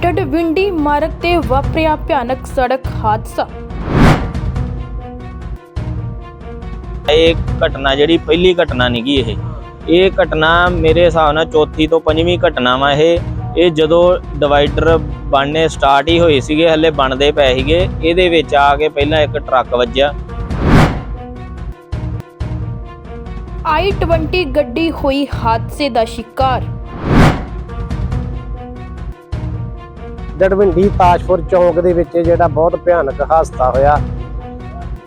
ਡਡਵਿੰਡੀ ਮਾਰਗ ਤੇ ਵਾਪਰਿਆ ਭਿਆਨਕ ਸੜਕ ਹਾਦਸਾ। ਇਹ ਘਟਨਾ ਜਿਹੜੀ ਪਹਿਲੀ ਘਟਨਾ ਨਹੀਂਗੀ ਇਹ। ਇਹ ਘਟਨਾ ਮੇਰੇ ਹਿਸਾਬ ਨਾਲ ਚੌਥੀ ਤੋਂ ਪੰਜਵੀਂ ਘਟਨਾ ਵਾ ਇਹ। ਇਹ ਜਦੋਂ ਡਿਵਾਈਡਰ ਬਣਨੇ ਸਟਾਰਟ ਹੀ ਹੋਏ ਸੀਗੇ ਹੱਲੇ ਬਣਦੇ ਪਏ ਸੀਗੇ ਇਹਦੇ ਵਿੱਚ ਆ ਕੇ ਪਹਿਲਾਂ ਇੱਕ ਟਰੱਕ ਵੱਜਿਆ। i20 ਗੱਡੀ ਹੋਈ ਹਾਦਸੇ ਦਾ ਸ਼ਿਕਾਰ। ਡੜਵਿੰਡੀ ਤਾਜਪੁਰ ਚੌਂਕ ਦੇ ਵਿੱਚ ਜਿਹੜਾ ਬਹੁਤ ਭਿਆਨਕ ਹਾਦਸਾ ਹੋਇਆ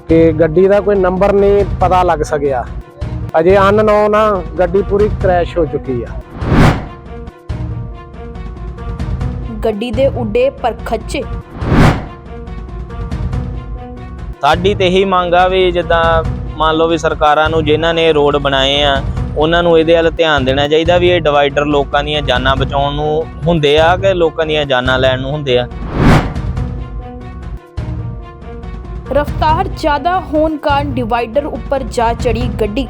ਕਿ ਗੱਡੀ ਦਾ ਕੋਈ ਨੰਬਰ ਨਹੀਂ ਪਤਾ ਲੱਗ ਸਕਿਆ। ਅਜੇ ਅਨਨੋਨ ਆ ਗੱਡੀ ਪੂਰੀ ਕ੍ਰੈਸ਼ ਹੋ ਚੁੱਕੀ ਆ। ਗੱਡੀ ਦੇ ਉੱਡੇ ਪਰ ਖੱਚੇ। ਸਾਡੀ ਤੇ ਇਹੀ ਮੰਗ ਆ ਵੀ ਜਿੱਦਾਂ ਮੰਨ ਲਓ ਵੀ ਸਰਕਾਰਾਂ ਨੂੰ ਜਿਨ੍ਹਾਂ ਨੇ ਰੋਡ ਬਣਾਏ ਆ ਉਹਨਾਂ ਨੂੰ ਇਹਦੇ ਵੱਲ ਧਿਆਨ ਦੇਣਾ ਚਾਹੀਦਾ ਵੀ ਇਹ ਡਿਵਾਈਡਰ ਲੋਕਾਂ ਦੀਆਂ ਜਾਨਾਂ ਬਚਾਉਣ ਨੂੰ ਹੁੰਦੇ ਆ ਕਿ ਲੋਕਾਂ ਦੀਆਂ ਜਾਨਾਂ ਲੈਣ ਨੂੰ ਹੁੰਦੇ ਆ? ਰਫ਼ਤਾਰ ਜ਼ਿਆਦਾ ਹੋਣ ਕਾਰਨ ਡਿਵਾਈਡਰ ਉੱਪਰ ਜਾ ਚੜੀ ਗੱਡੀ।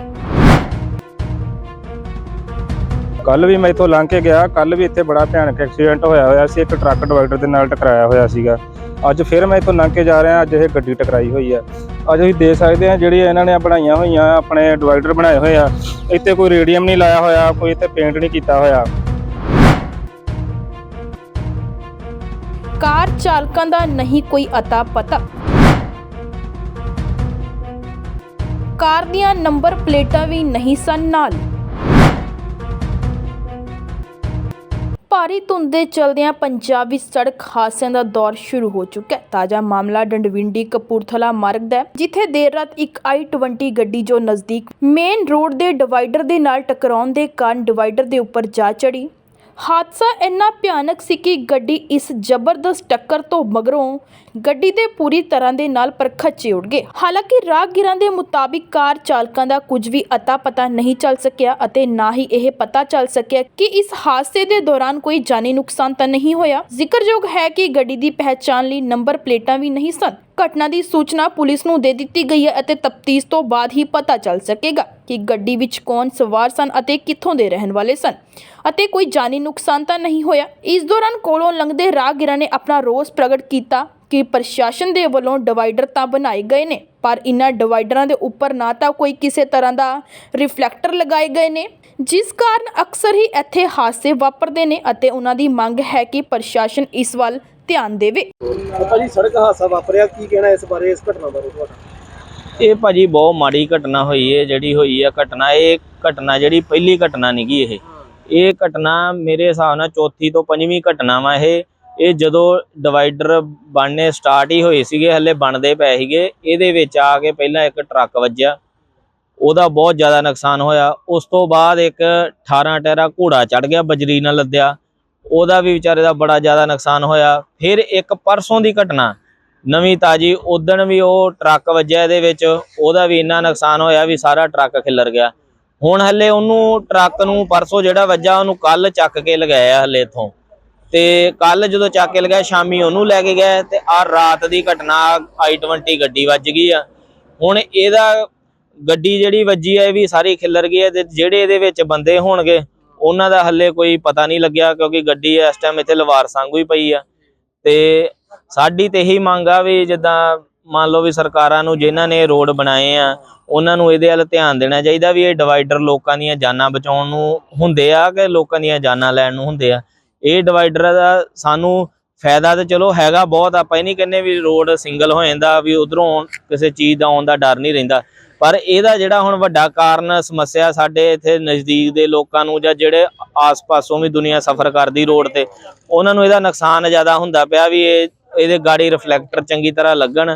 ਕੱਲ ਵੀ ਮੈਂ ਇੱਥੋਂ ਲੰਘ ਕੇ ਗਿਆ ਕੱਲ ਵੀ ਇੱਥੇ ਬੜਾ ਭਿਆਨਕ ਐਕਸੀਡੈਂਟ ਹੋਇਆ ਹੋਇਆ ਸੀ ਇੱਕ ਟਰੱਕ ਡਿਵਾਈਡਰ ਦੇ ਨਾਲ ਟਕਰਾਇਆ ਹੋਇਆ ਸੀਗਾ। ਅੱਜ ਫਿਰ ਮੈਂ ਇੱਥੋਂ ਲੰਘ ਕੇ ਜਾ ਰਿਹਾ ਅੱਜ ਇਹ ਗੱਡੀ ਟਕਰਾਈ ਹੋਈ ਹੈ ਅੱਜ ਅਸੀਂ ਦੇਖ ਸਕਦੇ ਹਾਂ ਜਿਹੜੀ ਇਹਨਾਂ ਨੇ ਬਣਾਈਆਂ ਹੋਈਆਂ, ਆਪਣੇ ਡਿਵਾਈਡਰ ਬਣਾਏ ਹੋਏ ਆ। ਇੱਥੇ ਕੋਈ ਰੇਡੀਅਮ ਨਹੀਂ ਲਾਇਆ ਹੋਇਆ, ਕੋਈ ਇੱਥੇ ਪੇਂਟ ਨਹੀਂ ਕੀਤਾ ਹੋਇਆ। ਕਾਰ ਚਾਲਕਾਂ ਦਾ ਨਹੀਂ ਕੋਈ ਅਤਾ ਪਤਾ। ਕਾਰ ਦੀਆਂ ਨੰਬਰ ਪਲੇਟਾਂ ਵੀ ਨਹੀਂ ਸਨ ਨਾਲ। ਭਾਰੀ ਧੁੰਦ ਦੇ ਚਲਦਿਆਂ ਪੰਜਾਬ ਵਿੱਚ ਸੜਕ ਹਾਦਸਿਆਂ ਦਾ ਦੌਰ ਸ਼ੁਰੂ ਹੋ ਚੁੱਕਾ ਹੈ। ਤਾਜ਼ਾ ਮਾਮਲਾ ਡੰਡਵਿੰਡੀ ਕਪੂਰਥਲਾ ਮਾਰਗ ਦਾ ਹੈ, ਜਿੱਥੇ ਦੇਰ ਰਾਤ ਇੱਕ i20 ਗੱਡੀ ਜੋ ਨਜ਼ਦੀਕ ਮੇਨ ਰੋਡ ਦੇ ਡਿਵਾਈਡਰ ਦੇ ਨਾਲ ਟਕਰਾਉਣ ਦੇ ਕਾਰਨ ਡਿਵਾਈਡਰ ਦੇ ਉੱਪਰ ਜਾ ਚੜੀ ਹਾਦਸਾ ਇੰਨਾ ਭਿਆਨਕ ਸੀ ਕਿ ਗੱਡੀ ਇਸ ਜ਼ਬਰਦਸਤ ਟੱਕਰ ਤੋਂ ਮਗਰੋਂ ਗੱਡੀ ਦੇ ਪੂਰੀ ਤਰ੍ਹਾਂ ਦੇ ਨਾਲ ਪਰਖਚੇ ਉੱਡ ਗਏ। ਹਾਲਾਂਕਿ ਰਾਹਗੀਰਾਂ ਦੇ ਮੁਤਾਬਿਕ ਕਾਰ ਚਾਲਕਾਂ ਦਾ ਕੁਝ ਵੀ ਅਤਾ ਪਤਾ ਨਹੀਂ ਚੱਲ ਸਕਿਆ ਅਤੇ ਨਾ ਹੀ ਇਹ ਪਤਾ ਚੱਲ ਸਕਿਆ ਕਿ ਇਸ ਹਾਦਸੇ ਦੇ ਦੌਰਾਨ ਕੋਈ ਜਾਨੀ ਨੁਕਸਾਨ ਤਾਂ ਨਹੀਂ ਹੋਇਆ। ਜ਼ਿਕਰਯੋਗ ਹੈ ਕਿ ਗੱਡੀ ਦੀ ਪਹਿਚਾਣ ਲਈ ਨੰਬਰ ਪਲੇਟਾਂ ਵੀ ਨਹੀਂ ਸਨ। ਘਟਨਾ ਦੀ ਸੂਚਨਾ ਪੁਲਿਸ ਨੂੰ ਦੇ ਦਿੱਤੀ ਗਈ ਹੈ ਅਤੇ ਤਫਤੀਸ਼ ਤੋਂ ਬਾਅਦ ਹੀ ਪਤਾ ਚੱਲ ਸਕੇਗਾ। ਕਿ ਗੱਡੀ ਵਿੱਚ ਕੌਣ ਸਵਾਰ ਸਨ ਅਤੇ ਕਿੱਥੋਂ ਦੇ ਰਹਿਣ ਵਾਲੇ ਸਨ। ਅਤੇ ਕੋਈ ਜਾਨੀ ਨੁਕਸਾਨ ਤਾਂ ਨਹੀਂ ਹੋਇਆ। ਇਸ ਦੌਰਾਨ ਕੋਲੋਂ ਲੰਘਦੇ ਰਾਹਗੀਰਾਂ ਨੇ ਆਪਣਾ ਰੋਸ ਪ੍ਰਗਟ ਕੀਤਾ ਕਿ ਪ੍ਰਸ਼ਾਸਨ ਦੇ ਵੱਲੋਂ ਡਿਵਾਈਡਰ ਤਾਂ ਬਣਾਏ ਗਏ ਨੇ, ਪਰ ਇਨ੍ਹਾਂ ਡਿਵਾਈਡਰਾਂ ਦੇ ਉੱਪਰ ਨਾ ਤਾਂ ਕੋਈ ਕਿਸੇ ਤਰ੍ਹਾਂ ਦਾ ਰਿਫਲੈਕਟਰ ਲਗਾਏ ਗਏ ਨੇ, ਜਿਸ ਕਾਰਨ ਅਕਸਰ ਹੀ ਇੱਥੇ ਹਾਦਸੇ ਵਾਪਰਦੇ ਨੇ ਅਤੇ ਉਹਨਾਂ ਦੀ ਮੰਗ ਹੈ ਕਿ ਪ੍ਰਸ਼ਾਸਨ ਇਸ ਵੱਲ ਧਿਆਨ ਦੇਵੇ। ਭਾਜੀ ਸੜਕ ਹਾਦਸਾ ਵਾਪਰਿਆ, ਕੀ ਕਹਿਣਾ ਇਸ ਬਾਰੇ, ਇਸ ਘਟਨਾ ਬਾਰੇ ਤੁਹਾਡਾ? ਇਹ ਭਾਜੀ ਬਹੁਤ ਮਾੜੀ ਘਟਨਾ ਹੋਈ ਹੈ ਜਿਹੜੀ ਹੋਈ ਹੈ ਘਟਨਾ, ਇਹ ਘਟਨਾ ਜਿਹੜੀ ਪਹਿਲੀ ਘਟਨਾ ਨਹੀਂਗੀ ਇਹ। ਇਹ ਘਟਨਾ ਮੇਰੇ ਹਿਸਾਬ ਨਾਲ ਚੌਥੀ ਤੋਂ ਪੰਜਵੀਂ ਘਟਨਾ ਵਾ ਇਹ। ਇਹ ਜਦੋਂ ਡਿਵਾਈਡਰ ਬਣਨੇ ਸਟਾਰਟ ਹੀ ਹੋਏ ਸੀਗੇ, ਹੱਲੇ ਬਣਦੇ ਪਏ ਸੀਗੇ, ਇਹਦੇ ਵਿੱਚ ਆ ਕੇ ਪਹਿਲਾਂ ਇੱਕ ਟਰੱਕ ਵੱਜਿਆ। ਉਹਦਾ ਬਹੁਤ ਜ਼ਿਆਦਾ ਨੁਕਸਾਨ ਹੋਇਆ। ਉਸ ਤੋਂ ਬਾਅਦ ਇੱਕ 18 ਟੈਰਾ ਘੋੜਾ ਚੜ ਗਿਆ, ਬਜਰੀ ਨਾਲ ਲੱਦਿਆ। ਉਹਦਾ ਵੀ ਵਿਚਾਰੇ ਦਾ ਬੜਾ ਜ਼ਿਆਦਾ ਨੁਕਸਾਨ ਹੋਇਆ। ਫਿਰ ਇੱਕ ਪਰਸੋਂ ਦੀ ਘਟਨਾ ਨਵੀਂ ਤਾਜੀ, ਉਦਣ ਵੀ ਉਹ ਟਰੱਕ ਵੱਜਿਆ ਇਹਦੇ ਵਿੱਚ, ਉਹਦਾ ਵੀ ਇੰਨਾ ਨੁਕਸਾਨ ਹੋਇਆ ਵੀ ਸਾਰਾ ਟਰੱਕ ਖਿੱਲਰ ਗਿਆ। ਹੁਣ ਹੱਲੇ ਉਹਨੂੰ ਟਰੱਕ ਨੂੰ ਪਰਸੋਂ ਜਿਹੜਾ ਵੱਜਾ, ਉਹਨੂੰ ਕੱਲ ਚੱਕ ਕੇ ਲਗਾਇਆ ਹੱਲੇ ਇਥੋਂ। ਤੇ ਕੱਲ ਜਦੋਂ ਚੱਕ ਕੇ ਲਗਾਇਆ, ਸ਼ਾਮੀ ਉਹਨੂੰ ਲੈ ਕੇ ਗਏ ਤੇ ਆ ਰਾਤ ਦੀ ਘਟਨਾ i20 ਗੱਡੀ ਵੱਜ ਗਈ ਆ। ਹੁਣ ਇਹਦਾ ਗੱਡੀ ਜਿਹੜੀ ਵੱਜੀ ਆ, ਇਹ ਵੀ ਸਾਰੀ ਖਿੱਲਰ ਗਈ ਹੈ ਤੇ ਜਿਹੜੇ ਇਹਦੇ ਵਿੱਚ ਬੰਦੇ ਹੋਣਗੇ, ਉਹਨਾਂ ਦਾ ਹੱਲੇ ਕੋਈ ਪਤਾ ਨਹੀਂ ਲੱਗਿਆ ਕਿਉਂਕਿ ਗੱਡੀ ਇਸ ਟਾਈਮ ਇੱਥੇ ਲਵਾਰ ਸੰਗੂ ਹੀ ਪਈ ਆ। ਤੇ ਸਾਡੀ ਤੇ ਇਹੀ ਮੰਗ ਆ ਵੀ ਜਿੱਦਾਂ ਮੰਨ ਲਓ ਵੀ ਸਰਕਾਰਾਂ ਨੂੰ ਜਿਨ੍ਹਾਂ ਨੇ ਰੋਡ ਬਣਾਏ ਆ, ਉਹਨਾਂ ਨੂੰ ਇਹਦੇ ਵੱਲ ਧਿਆਨ ਦੇਣਾ ਚਾਹੀਦਾ ਵੀ ਇਹ ਡਿਵਾਈਡਰ ਲੋਕਾਂ ਦੀਆਂ ਜਾਨਾਂ ਬਚਾਉਣ ਨੂੰ ਹੁੰਦੇ ਆ ਕਿ ਲੋਕਾਂ ਦੀਆਂ ਜਾਨਾਂ ਲੈਣ ਨੂੰ ਹੁੰਦੇ ਆ। ਇਹ ਡਿਵਾਈਡਰ ਦਾ ਸਾਨੂੰ ਫਾਇਦਾ ਤੇ ਚਲੋ ਹੈਗਾ ਬਹੁਤ, ਆਪਾਂ ਇਹ ਨਹੀਂ ਕਹਿੰਦੇ ਵੀ ਰੋਡ ਸਿੰਗਲ ਹੋ ਜਾਂਦਾ ਵੀ ਉਧਰੋਂ ਕਿਸੇ ਚੀਜ਼ ਦਾ ਆਉਣ ਦਾ ਡਰ ਨਹੀਂ ਰਹਿੰਦਾ। ਪਰ ਇਹਦਾ ਜਿਹੜਾ ਹੁਣ ਵੱਡਾ ਕਾਰਨ ਸਮੱਸਿਆ ਸਾਡੇ ਇੱਥੇ ਨਜ਼ਦੀਕ ਦੇ ਲੋਕਾਂ ਨੂੰ ਜਾਂ ਜਿਹੜੇ ਆਸ-ਪਾਸੋਂ ਵੀ ਦੁਨੀਆ ਸਫ਼ਰ ਕਰਦੀ ਰੋਡ ਤੇ, ਉਹਨਾਂ ਨੂੰ ਇਹਦਾ ਨੁਕਸਾਨ ਜ਼ਿਆਦਾ ਹੁੰਦਾ ਪਿਆ ਵੀ ਇਹ ਇਹਦੇ ਗਾੜੀ ਰਿਫਲੈਕਟਰ ਚੰਗੀ ਤਰ੍ਹਾਂ ਲੱਗਣ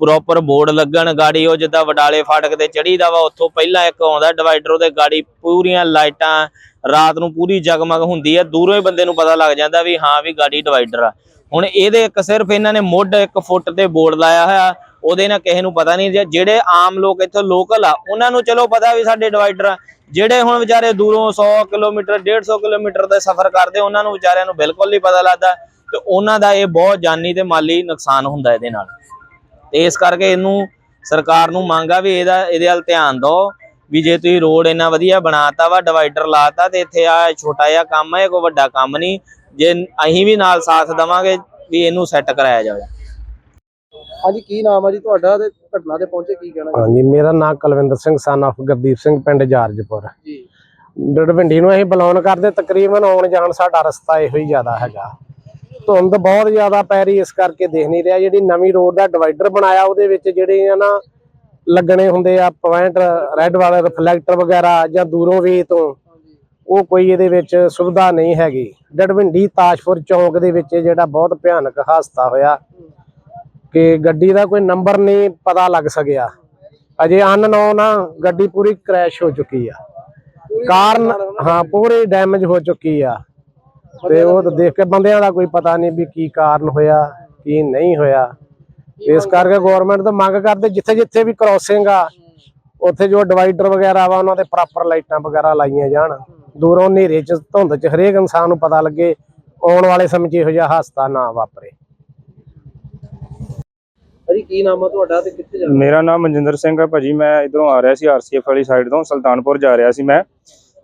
ਪ੍ਰੋਪਰ ਬੋਰਡ ਲੱਗਣ, ਗਾੜੀ ਉਹ ਜਿੱਦਾਂ ਵਡਾਲੇ ਫਾਟਕ ਤੇ ਚੜੀਦਾ ਵਾ, ਉੱਥੋਂ ਪਹਿਲਾਂ ਇੱਕ ਆਉਂਦਾ ਡਿਵਾਈਡਰ ਉਹਦੇ ਗਾੜੀ ਪੂਰੀਆਂ ਲਾਈਟਾਂ ਰਾਤ ਨੂੰ ਪੂਰੀ ਜਗਮਗ ਹੁੰਦੀ ਹੈ ਦੂਰੋਂ ਹੀ ਬੰਦੇ ਨੂੰ ਪਤਾ ਲੱਗ ਜਾਂਦਾ ਵੀ ਹਾਂ ਵੀ ਗਾੜੀ ਡਿਵਾਈਡਰ ਆ। ਹੁਣ ਇਹਦੇ ਇੱਕ ਸਿਰਫ ਇਹਨਾਂ ਨੇ ਮੁੱਢ ਇੱਕ ਫੁੱਟ ਤੇ ਬੋਰਡ ਲਾਇਆ ਹੋਇਆ, ਉਹਦੇ ਨਾਲ ਕਿਸੇ ਨੂੰ ਪਤਾ ਨਹੀਂ, ਜਿਹੜੇ ਆਮ ਲੋਕ ਇੱਥੋਂ ਲੋਕਲ ਆ, ਉਹਨਾਂ ਨੂੰ ਚਲੋ ਪਤਾ ਵੀ ਸਾਡੇ ਡਿਵਾਈਡਰ ਆ। ਜਿਹੜੇ ਹੁਣ ਵਿਚਾਰੇ ਦੂਰੋਂ 100 ਕਿਲੋਮੀਟਰ 150 ਕਿਲੋਮੀਟਰ ਦਾ ਸਫ਼ਰ ਕਰਦੇ, ਉਹਨਾਂ ਨੂੰ ਵਿਚਾਰਿਆਂ ਨੂੰ ਬਿਲਕੁਲ ਨਹੀਂ ਪਤਾ ਲੱਗਦਾ। ਤੇ ਉਹਨਾਂ ਦਾ ਇਹ ਬਹੁਤ ਜਾਨੀ ਤੇ ਮਾਲੀ ਨੁਕਸਾਨ ਹੁੰਦਾ ਇਹਦੇ ਨਾਲ। ਤੇ ਇਸ ਕਰਕੇ ਇਹਨੂੰ ਸਰਕਾਰ ਨੂੰ ਮੰਗ ਆ ਵੀ ਇਹਦਾ ਇਹਦੇ ਵੱਲ ਧਿਆਨ ਦਿਓ ਵੀ ਜੇ ਤੁਸੀਂ ਰੋਡ ਇੰਨਾ ਵਧੀਆ ਬਣਾਤਾ ਵਾ ਡਿਵਾਈਡਰ ਲਾਤਾ ਤੇ ਇੱਥੇ ਆ ਛੋਟਾ ਜਿਹਾ ਕੰਮ ਹੈ ਕੋਈ ਵੱਡਾ ਕੰਮ ਨਹੀਂ। ਜੇ ਅਸੀਂ ਵੀ ਨਾਲ ਸਾਥ ਦਵਾਂਗੇ ਵੀ ਇਹਨੂੰ ਸੈੱਟ ਕਰਾਇਆ ਜਾਵੇ। ਹਾਂਜੀ ਕੀ ਨਾਮ ਆ ਜੀ ਤੁਹਾਡਾ ਤੇ ਘਟਨਾ ਤੇ ਪਹੁੰਚੇ ਕੀ ਕਹਿਣਾ ਹਾਂਜੀ ਮੇਰਾ ਨਾਮ ਕੁਲਵਿੰਦਰ ਸਿੰਘ ਸਨ of ਗੁਰਦੀਪ ਸਿੰਘ ਪਿੰਡ ਜਾਰਜਪੁਰ। ਜੀ। ਡੜਵਿੰਡੀ ਨੂੰ ਅਸੀਂ ਬਲੌਨ ਕਰਦੇ ਤਕਰੀਬਨ ਆਉਣ ਜਾਣ ਸਾਡਾ ਰਸਤਾ ਇਹੋ ਹੀ ਜ਼ਿਆਦਾ ਹੈਗਾ। ਧੁੰਦ ਬਹੁਤ ਜ਼ਿਆਦਾ ਪੈ ਰਹੀ ਇਸ ਕਰਕੇ ਦੇਖ ਨਹੀਂ ਰਿਹਾ। ਜਿਹੜੀ ਨਵੀਂ ਰੋਡ ਦਾ ਡਿਵਾਈਡਰ ਬਣਾਇਆ ਉਹਦੇ ਵਿੱਚ ਜਿਹੜੇ ਆ ਨਾ ਲੱਗਣੇ ਹੁੰਦੇ ਆ ਪੁਆਇੰਟ ਰੈੱਡ ਵਾਲੇ ਰਿਫਲੈਕਟਰ ਵਗੈਰਾ ਜਾਂ ਦੂਰੋਂ ਵੀ ਤੋਂ ਉਹ ਕੋਈ ਇਹਦੇ ਵਿੱਚ ਸੁਵਿਧਾ ਨਹੀਂ ਹੈਗੀ। ਡੜਵਿੰਡੀ ਤਾਜਪੁਰ ਚੌਂਕ ਦੇ ਵਿੱਚ ਜਿਹੜਾ ਬਹੁਤ ਭਿਆਨਕ ਹਾਦਸਾ ਹੋਇਆ ਕਿ ਗੱਡੀ ਦਾ ਕੋਈ ਨੰਬਰ ਨਹੀਂ ਪਤਾ ਲੱਗ ਸਕਿਆ। ਅਜੇ ਅਨਨੋਨ ਆ ਗੱਡੀ ਪੂਰੀ ਕ੍ਰੈਸ਼ ਹੋ ਚੁੱਕੀ ਆ। ਕਾਰਨ ਹਾਂ ਪੂਰੀ ਡੈਮੇਜ ਹੋ ਚੁੱਕੀ ਆ। ਤੇ ਉਹ ਤਾਂ ਦੇਖ ਕੇ ਬੰਦਿਆਂ ਦਾ ਕੋਈ ਪਤਾ ਨਹੀਂ ਵੀ ਕੀ ਕਾਰਨ ਹੋਇਆ ਕੀ ਨਹੀਂ ਹੋਇਆ। ਇਸ ਕਰਕੇ ਗਵਰਨਮੈਂਟ ਤੋਂ ਮੰਗ ਕਰਦੇ ਜਿੱਥੇ ਜਿੱਥੇ ਵੀ ਕ੍ਰੋਸਿੰਗ ਆ ਉੱਥੇ ਜੋ ਡਿਵਾਈਡਰ ਵਗੈਰਾ ਵਾ ਉਹਨਾਂ ਤੇ ਪ੍ਰੋਪਰ ਲਾਈਟਾਂ ਵਗੈਰਾ ਲਾਈਆਂ ਜਾਣ। ਦੂਰੋਂ ਹਨੇਰੇ ਚ ਧੁੰਦ ਚ ਹਰੇਕ ਇਨਸਾਨ ਨੂੰ ਪਤਾ ਲੱਗੇ ਆਉਣ ਵਾਲੇ ਸਮੇਂ 'ਚ ਇਹੋ ਜਿਹਾ ਹਾਦਸਾ ਨਾ ਵਾਪਰੇ। ਭਾਜੀ ਕੀ ਨਾਮ ਆ ਤੁਹਾਡਾ ਤੇ ਕਿੱਥੇ ਜਾਣਾ ਮੇਰਾ ਨਾਮ ਮਨਜਿੰਦਰ ਸਿੰਘ ਹੈ ਭਾਜੀ ਮੈਂ ਇਧਰੋਂ ਆ ਰਿਹਾ ਸੀ ਆਰਸੀਐਫ ਵਾਲੀ ਸਾਈਡ ਤੋਂ ਸੁਲਤਾਨਪੁਰ ਜਾ ਰਿਹਾ ਸੀ ਮੈਂ।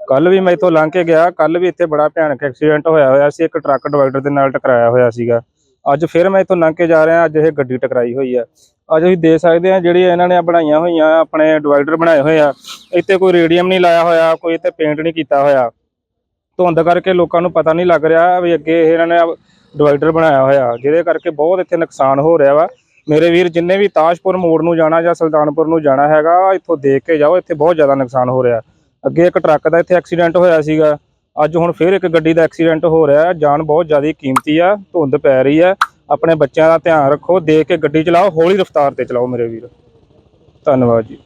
ਕੱਲ ਵੀ ਮੈਂ ਇੱਥੋਂ ਲੰਘ ਕੇ ਗਿਆ ਕੱਲ ਵੀ ਇੱਥੇ ਬੜਾ ਭਿਆਨਕ ਐਕਸੀਡੈਂਟ ਹੋਇਆ ਹੋਇਆ ਸੀ, ਇੱਕ ਟਰੱਕ ਡਿਵਾਈਡਰ ਦੇ ਨਾਲ ਟਕਰਾਇਆ ਹੋਇਆ ਸੀਗਾ। ਅੱਜ ਫਿਰ ਮੈਂ ਇੱਥੋਂ ਲੰਘ ਕੇ ਜਾ ਰਿਹਾ, ਅੱਜ ਇਹ ਗੱਡੀ ਟਕਰਾਈ ਹੋਈ ਆ। ਅੱਜ ਅਸੀਂ ਦੇਖ ਸਕਦੇ ਆ ਜਿਹੜੀ ਇਹਨਾਂ ਨੇ ਬਣਾਈਆਂ ਹੋਈਆਂ, ਆਪਣੇ ਡਿਵਾਈਡਰ ਬਣਾਏ ਹੋਏ ਆ। ਇੱਥੇ ਕੋਈ ਰੇਡੀਅਮ ਨਹੀਂ ਲਾਇਆ ਹੋਇਆ, ਕੋਈ ਇੱਥੇ ਪੇਂਟ ਨਹੀਂ ਕੀਤਾ ਹੋਇਆ। ਧੁੰਦ ਕਰਕੇ ਲੋਕਾਂ ਨੂੰ ਪਤਾ ਨਹੀਂ ਲੱਗ ਰਿਹਾ ਵੀ ਅੱਗੇ ਇਹਨਾਂ ਨੇ ਡਿਵਾਈਡਰ ਬਣਾਇਆ ਹੋਇਆ। ਜਿਹਦੇ ਕਰਕੇ ਬਹੁਤ ਇੱਥੇ ਨੁਕਸਾਨ ਹੋ ਰਿਹਾ ਵਾ। ਮੇਰੇ ਵੀਰ, ਜਿੰਨੇ ਵੀ ਤਾਜਪੁਰ ਮੋੜ ਨੂੰ ਜਾਣਾ ਜਾਂ ਸੁਲਤਾਨਪੁਰ ਨੂੰ ਜਾਣਾ ਹੈਗਾ, ਇੱਥੋਂ ਦੇਖ ਕੇ ਜਾਓ, ਇੱਥੇ ਬਹੁਤ ਜ਼ਿਆਦਾ ਨੁਕਸਾਨ ਹੋ ਰਿਹਾ। ਅੱਗੇ ਇੱਕ ਟਰੱਕ ਦਾ ਇੱਥੇ ਐਕਸੀਡੈਂਟ ਹੋਇਆ ਸੀਗਾ। ਅੱਜ ਹੁਣ ਫਿਰ ਇੱਕ ਗੱਡੀ ਦਾ ਐਕਸੀਡੈਂਟ ਹੋ ਰਿਹਾ ਜਾਨ ਬਹੁਤ ਜ਼ਿਆਦਾ ਕੀਮਤੀ ਆ, ਧੁੰਦ ਪੈ ਰਹੀ ਆ। ਆਪਣੇ ਬੱਚਿਆਂ ਦਾ ਧਿਆਨ ਰੱਖੋ, ਦੇਖ ਕੇ ਗੱਡੀ ਚਲਾਓ, ਹੌਲੀ ਰਫ਼ਤਾਰ ਤੇ ਚਲਾਓ ਮੇਰੇ ਵੀਰ। ਧੰਨਵਾਦ ਜੀ।